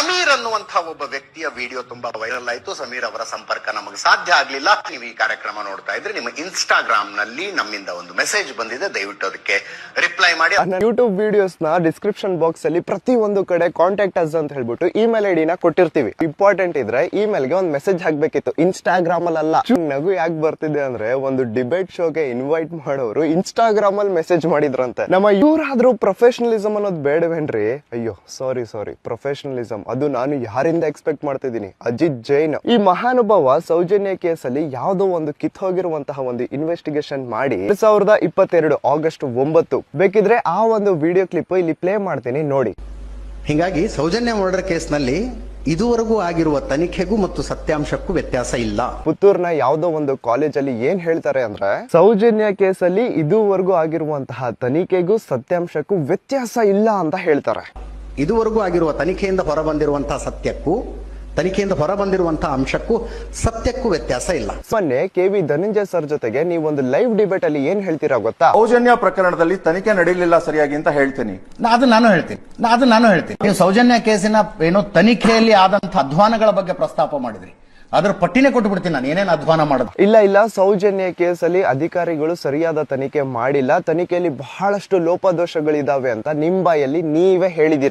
ಸಮೀರ್ ಅನ್ನುವಂತಹ ಒಬ್ಬ ವ್ಯಕ್ತಿಯ ವಿಡಿಯೋ ತುಂಬಾ ವೈರಲ್ ಆಯ್ತು. ಸಮೀರ್ ಅವರ ಸಂಪರ್ಕ ನಮಗೆ ಸಾಧ್ಯ ಆಗ್ಲಿಲ್ಲ. ನೀವು ಈ ಕಾರ್ಯಕ್ರಮ ನೋಡ್ತಾ ಇದ್ರೆ ನಿಮ್ಮ ಇನ್ಸ್ಟಾಗ್ರಾಮ್ನಲ್ಲಿ ನಮ್ಮಿಂದ ಒಂದು ಮೆಸೇಜ್ ಬಂದಿದೆ. ದಯವಿಟ್ಟು ಅದಕ್ಕೆ ರಿಪ್ಲೈ ಮಾಡಿ. ಯೂಟ್ಯೂಬ್ ವಿಡಿಯೋಸ್ನ ಡಿಸ್ಕ್ರಿಪ್ಷನ್ ಬಾಕ್ಸ್ ಅಲ್ಲಿ ಪ್ರತಿ ಒಂದು ಕಡೆ ಕಾಂಟ್ಯಾಕ್ಟ್ ಅಸ್ ಅಂತ ಹೇಳ್ಬಿಟ್ಟು ಇಮೇಲ್ ಐಡಿ ನ ಕೊಟ್ಟಿರ್ತೀವಿ. ಇಂಪಾರ್ಟೆಂಟ್ ಇದ್ರೆ ಇಮೇಲ್ಗೆ ಒಂದು ಮೆಸೇಜ್ ಹಾಕ್ಬೇಕಿತ್ತು. ಇನ್ಸ್ಟಾಗ್ರಾಮ್ ಅಲ್ಲ ನಗು ಯಾಕೆ ಬರ್ತಿದೆ ಅಂದ್ರೆ ಒಂದು ಡಿಬೇಟ್ ಶೋಗೆ ಇನ್ವೈಟ್ ಮಾಡೋರು ಇನ್ಸ್ಟಾಗ್ರಾಮ್ ಅಲ್ಲಿ ಮೆಸೇಜ್ ಮಾಡಿದ್ರಂತೆ. ನಮ್ಮ ಇವ್ರಾದ್ರೂ ಪ್ರೊಫೆಷನಲಿಸಮ್ ಅನ್ನೋದು ಬೇಡವೇನ್ರಿ? ಅಯ್ಯೋ ಸಾರಿ ಸಾರಿ ಪ್ರೊಫೆಷನಲಿಸಮ್ ಅದು ನಾನು ಯಾರಿಂದ ಎಕ್ಸ್ಪೆಕ್ಟ್ ಮಾಡ್ತಿದ್ದೀನಿ? ಅಜಿತ್ ಜೈನ್. ಈ ಮಹಾನುಭಾವ ಸೌಜನ್ಯ ಕೇಸ್ ಅಲ್ಲಿ ಯಾವುದೋ ಒಂದು ಕಿತ್ ಹೋಗಿರುವಂತಹ ಒಂದು ಇನ್ವೆಸ್ಟಿಗೇಷನ್ ಮಾಡಿ ಎರಡ್ ಸಾವಿರದ ಇಪ್ಪತ್ತೆರಡು ಆಗಸ್ಟ್ ಒಂಬತ್ತು. ಬೇಕಿದ್ರೆ ಆ ಒಂದು ವಿಡಿಯೋ ಕ್ಲಿಪ್ ಇಲ್ಲಿ ಪ್ಲೇ ಮಾಡ್ತೀನಿ ನೋಡಿ. ಹೀಗಾಗಿ ಸೌಜನ್ಯ ಮರ್ಡರ್ ಕೇಸ್ನಲ್ಲಿ ಇದುವರೆಗೂ ಆಗಿರುವ ತನಿಖೆಗೂ ಮತ್ತು ಸತ್ಯಾಂಶಕ್ಕೂ ವ್ಯತ್ಯಾಸ ಇಲ್ಲ. ಪುತ್ತೂರ್ನ ಯಾವ್ದೋ ಒಂದು ಕಾಲೇಜಲ್ಲಿ ಏನ್ ಹೇಳ್ತಾರೆ ಅಂದ್ರೆ ಸೌಜನ್ಯ ಕೇಸಲ್ಲಿ ಇದುವರೆಗೂ ಆಗಿರುವಂತಹ ತನಿಖೆಗೂ ಸತ್ಯಾಂಶಕ್ಕೂ ವ್ಯತ್ಯಾಸ ಇಲ್ಲ ಅಂತ ಹೇಳ್ತಾರೆ. ಇದುವರೆಗೂ ಆಗಿರುವ ತನಿಖೆಯಿಂದ ಹೊರಬಂದಿರುವಂತಹ ಸತ್ಯಕ್ಕೂ ತನಿಖೆಯಿಂದ ಹೊರಬಂದಿರುವಂತಹ ಅಂಶಕ್ಕೂ ಸತ್ಯಕ್ಕೂ ವ್ಯತ್ಯಾಸ ಇಲ್ಲ. ಮೊನ್ನೆ ಕೆ ವಿ ಧನಂಜಯ ಸರ್ ಜೊತೆಗೆ ನೀವು ಒಂದು ಲೈವ್ ಡಿಬೇಟ್ ಅಲ್ಲಿ ಏನ್ ಹೇಳ್ತೀರಾ ಗೊತ್ತಾ? ಸೌಜನ್ಯ ಪ್ರಕರಣದಲ್ಲಿ ತನಿಖೆ ನಡೀಲಿಲ್ಲ ಸರಿಯಾಗಿ ಅಂತ ಹೇಳ್ತೀನಿ. ನಾ- ಅದು ನಾನು ಹೇಳ್ತೀನಿ. ನಾ- ಅದು ನಾನು ಹೇಳ್ತೀನಿ. ನೀವು ಸೌಜನ್ಯ ಕೇಸಿನ ಏನು ತನಿಖೆಯಲ್ಲಿ ಆದಂತ ಅಧ್ವಾನಗಳ ಬಗ್ಗೆ ಪ್ರಸ್ತಾಪ ಮಾಡಿದ್ರಿ. ಅದ್ರ ಪಟ್ಟಿನೇ ಕೊಟ್ಟು ಬಿಡ್ತೀನಿ ನಾನು. ಏನೇನು ಅಧ್ವಾನ ಮಾಡೋದು? ಇಲ್ಲ ಇಲ್ಲ. ಸೌಜನ್ಯ ಕೇಸಲ್ಲಿ ಅಧಿಕಾರಿಗಳು ಸರಿಯಾದ ತನಿಖೆ ಮಾಡಿಲ್ಲ. ತನಿಖೆಯಲ್ಲಿ ಬಹಳಷ್ಟು ಲೋಪದೋಷಗಳಿದಾವೆ ಅಂತ ನಿಮ್ ಬಾಯಲ್ಲಿ ನೀವೇ ಹೇಳಿದಿರ